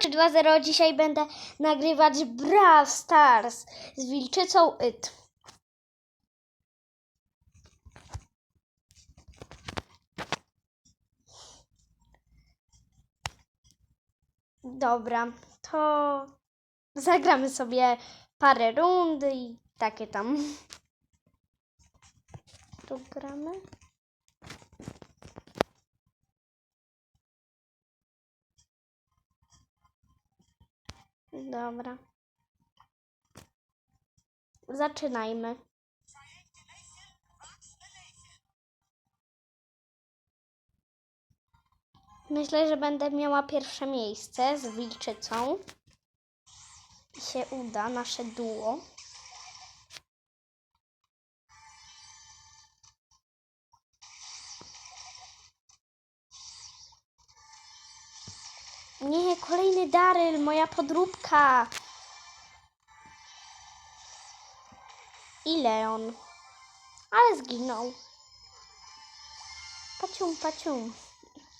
3.2.0. Dzisiaj będę nagrywać Brawl Stars z wilczycą It. Dobra, to zagramy sobie parę rund i takie tam. Tu gramy. Dobra. Zaczynajmy. Myślę, że będę miała pierwsze miejsce z wilczycą. I się uda nasze duo. Nie, kolejny Daryl, moja podróbka. I Leon. Ale zginął. Pacium, pacium.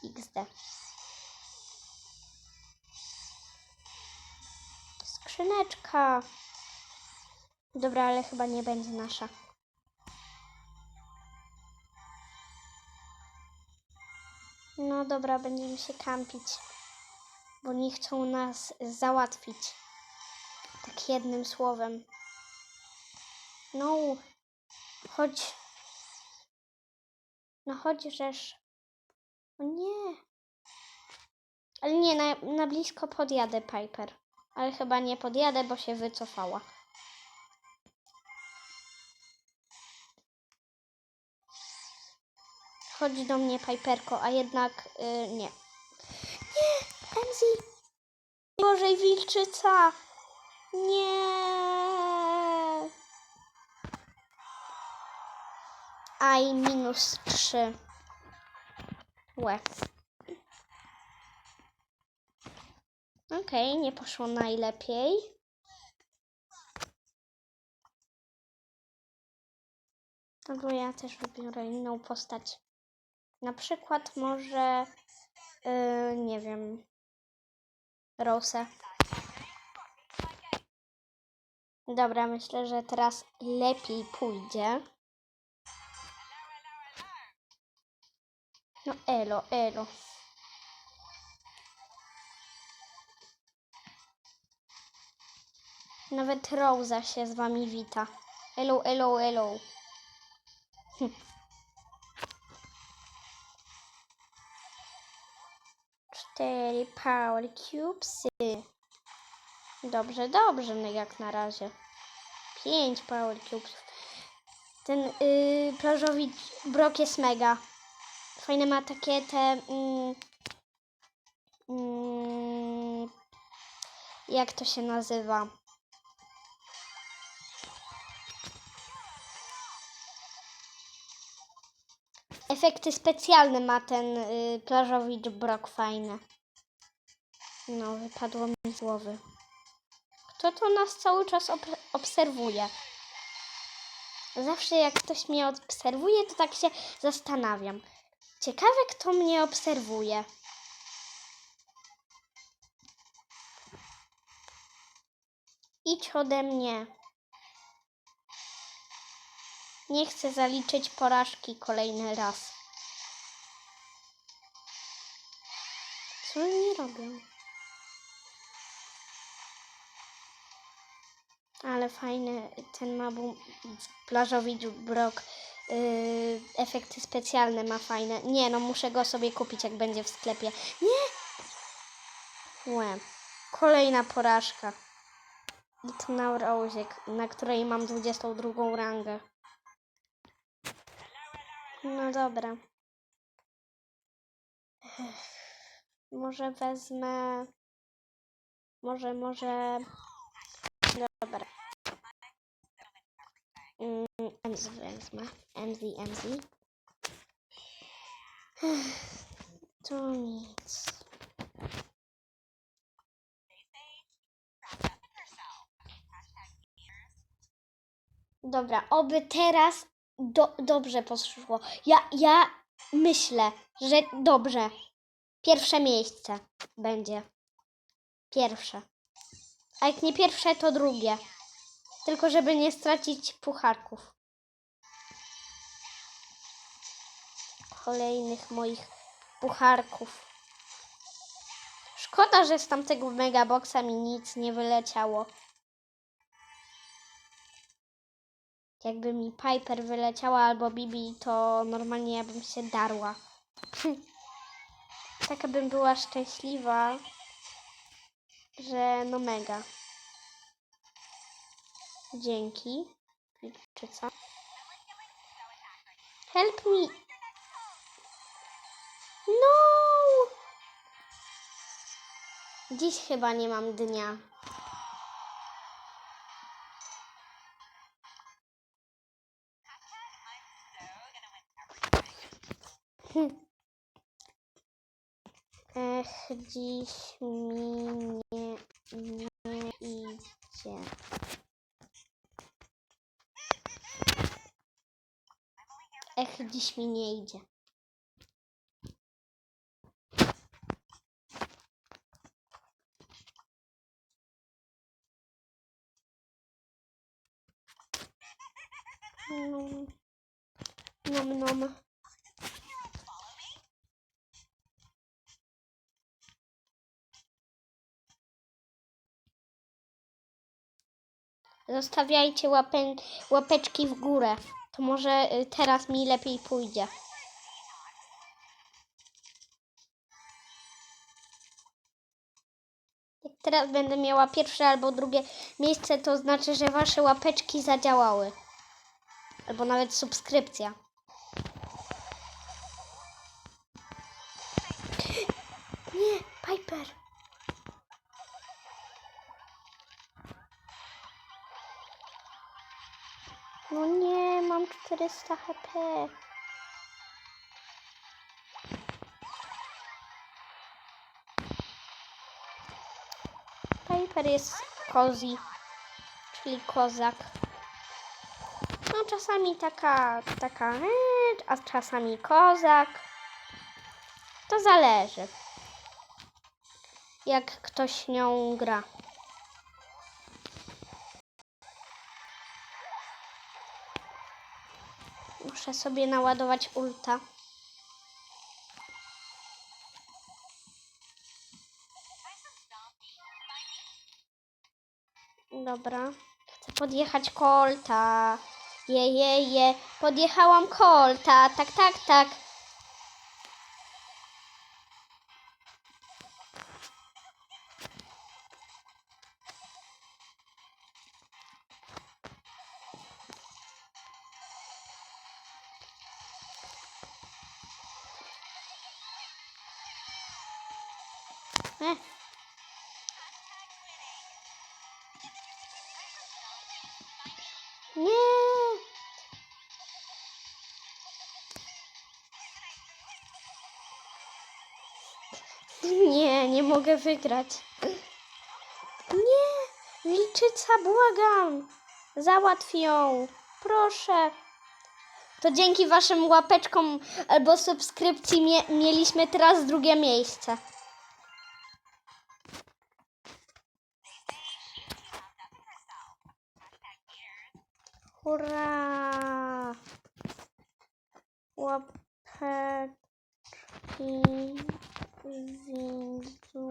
XD. Skrzyneczka. Dobra, ale chyba nie będzie nasza. No dobra, będziemy się kampić, bo nie chcą nas załatwić. Tak jednym słowem. No, chodź. No chodź, żeż. O nie. Ale nie, na, na blisko podjadę Piper. Ale chyba nie podjadę, bo się wycofała. Chodź do mnie, Piperko, a jednak y, nie. Nie, Enzi! Bożej wilczyca! Nie! Aj, minus trzy. Łe. Okej, nie poszło najlepiej. Albo ja też wybiorę inną postać. Na przykład może, yy, nie wiem, Rosę. Dobra, myślę, że teraz lepiej pójdzie. No elo, elo. Nawet Rosa się z wami wita. Elo, elo, elo. Hm. Cztery power cubesy. Dobrze, dobrze, no jak na razie. Pięć power cubes. Ten yy, plażowy brok jest mega. Fajne ma takie te... Mm, mm, jak to się nazywa? Efekty specjalne ma ten y, plażowy brok fajne. No, wypadło mi z głowy. Kto to nas cały czas ob obserwuje? Zawsze jak ktoś mnie obserwuje, to tak się zastanawiam. Ciekawe, kto mnie obserwuje. Idź ode mnie. Nie chcę zaliczyć porażki kolejny raz. Co oni robią? Ale fajny ten ma plażowy brok. Yy, efekty specjalne ma fajne. Nie, no muszę go sobie kupić, jak będzie w sklepie. Nie! Łe. Kolejna porażka. I to na Rose, na której mam 22 rangę. No dobra. Może wezmę. Może, może. Dobra. Mm, MZ wezmę. MZ, MZ. To nic. Dobra, oby teraz do, dobrze poszło. Ja, ja myślę, że dobrze. Pierwsze miejsce będzie. Pierwsze. A jak nie pierwsze, to drugie. Tylko żeby nie stracić pucharków. Kolejnych moich pucharków. Szkoda, że z tamtego megaboxa mi nic nie wyleciało. Jakby mi Piper wyleciała albo Bibi, to normalnie ja bym się darła. Taka bym była szczęśliwa, że no mega. Dzięki. Wilczyca. Help me. No! Dziś chyba nie mam dnia. Ech, dziś mi nie, nie idzie. Ech, dziś mi nie idzie. Nom, nom, nom. Zostawiajcie łapę, łapeczki w górę. To może y, teraz mi lepiej pójdzie. Jak teraz będę miała pierwsze albo drugie miejsce, to znaczy, że wasze łapeczki zadziałały. Albo nawet subskrypcja. Nie, Piper. Mam 400 HP. Piper jest cozy, czyli kozak. No czasami taka, taka, e, a czasami kozak. To zależy. Jak ktoś nią gra. Muszę sobie naładować ulta. Dobra. Chcę podjechać kolta. Je, je, je. Podjechałam kolta. Tak, tak, tak. Nie. Nie, nie mogę wygrać. Nie, wilczyca, błagam. Załatw ją. Proszę. To dzięki waszym łapeczkom albo subskrypcji mie mieliśmy teraz drugie miejsce. Hurra! Łapeczki widzu.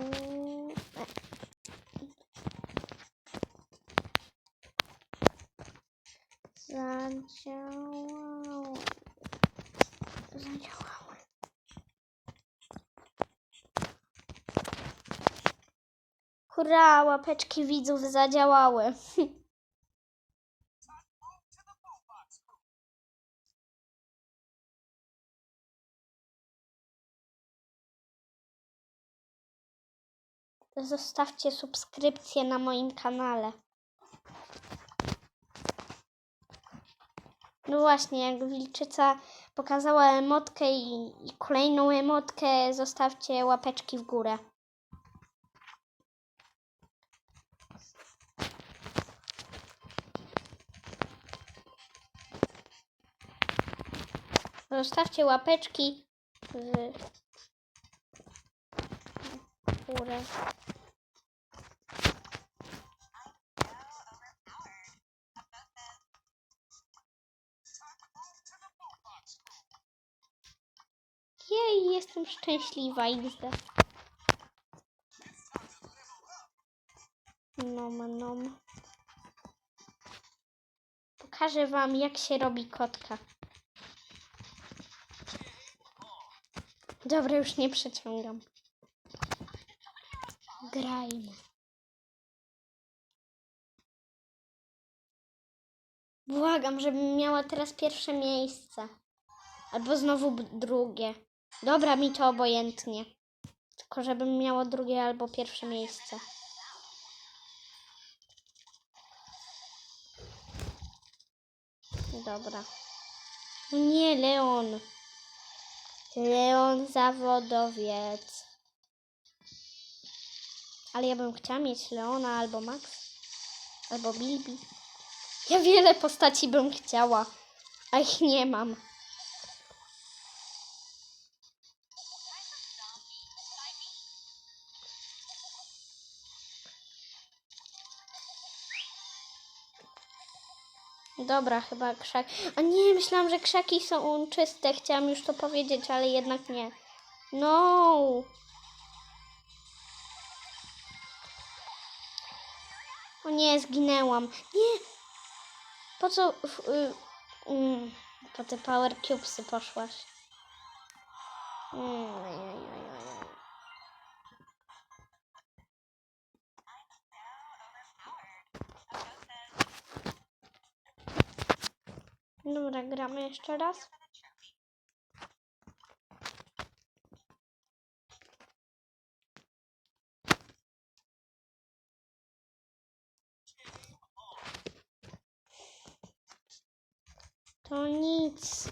Zadziałało. Zadziałały. Hurra! Łapeczki widzów zadziałały. Zostawcie subskrypcję na moim kanale. No właśnie, jak wilczyca pokazała emotkę i, i kolejną emotkę, zostawcie łapeczki w górę. Zostawcie łapeczki w górę. Jestem szczęśliwa XD. Nom, nom. Pokażę wam, jak się robi kotka. Dobra, już nie przeciągam. Grajmy. Błagam, żebym miała teraz pierwsze miejsce. Albo znowu drugie. Dobra, mi to obojętnie. Tylko żebym miała drugie albo pierwsze miejsce. Dobra. Nie, Leon. Leon zawodowiec. Ale ja bym chciała mieć Leona albo Max. Albo Bilbi. Ja wiele postaci bym chciała, a ich nie mam. Dobra, chyba krzak. A nie, myślałam, że krzaki są czyste. Chciałam już to powiedzieć, ale jednak nie. No. O nie, zginęłam. Nie. Po co w, y, mm, po te power cubesy poszłaś? Mm, Dobra, gramy jeszcze raz. To nic.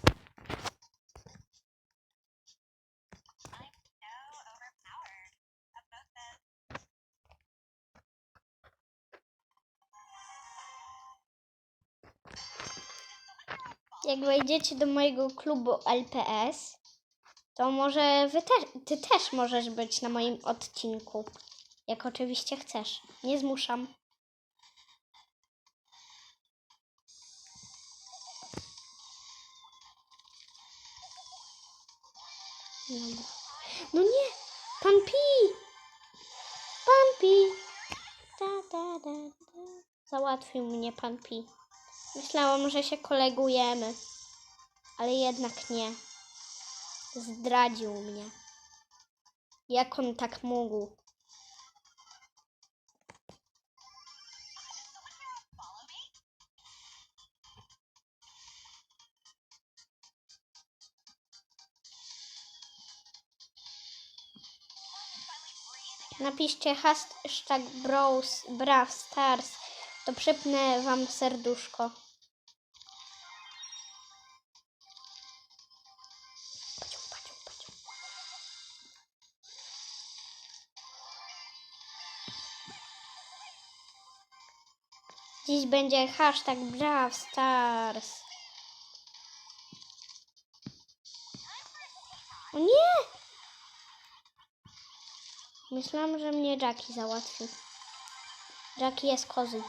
Jak wejdziecie do mojego klubu LPS, to może wy też, ty też możesz być na moim odcinku. Jak oczywiście chcesz. Nie zmuszam. No nie! Pan Pi! Pan Pi! Da. Załatwił mnie pan Pi. Myślałam, że się kolegujemy, ale jednak nie. Zdradził mnie. Jak on tak mógł? Napiszcie hashtag bros, braw stars, to przypnę wam serduszko. Dziś będzie hashtag braw stars. O nie! Myślałam, że mnie Jackie załatwi. Jackie jest kozy.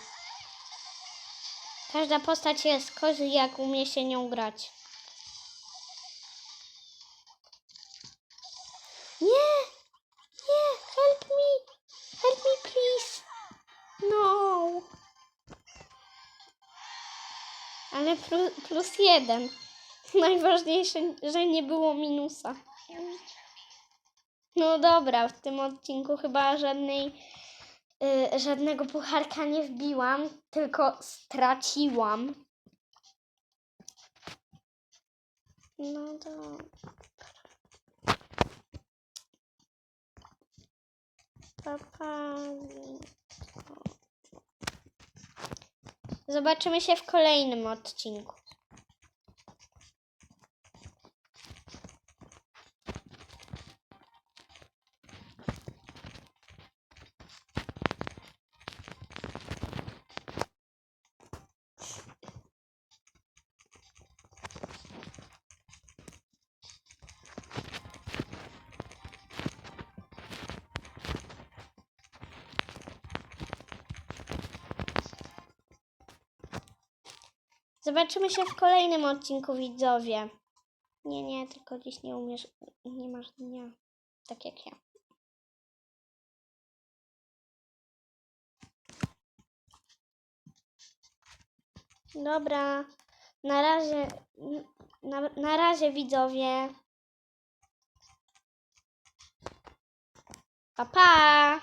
Każda postać jest kozy, jak umie się nią grać. Nie! Nie! Help me! Help me, please! No! Ale plus, plus jeden. Najważniejsze, że nie było minusa. No dobra, w tym odcinku chyba żadnej, y, żadnego pucharka nie wbiłam, tylko straciłam. No dobra. Papa. Zobaczymy się w kolejnym odcinku. Zobaczymy się w kolejnym odcinku, widzowie. Nie, nie, tylko dziś nie umiesz, nie masz dnia, tak jak ja. Dobra, na razie, na, na razie widzowie. Pa, pa!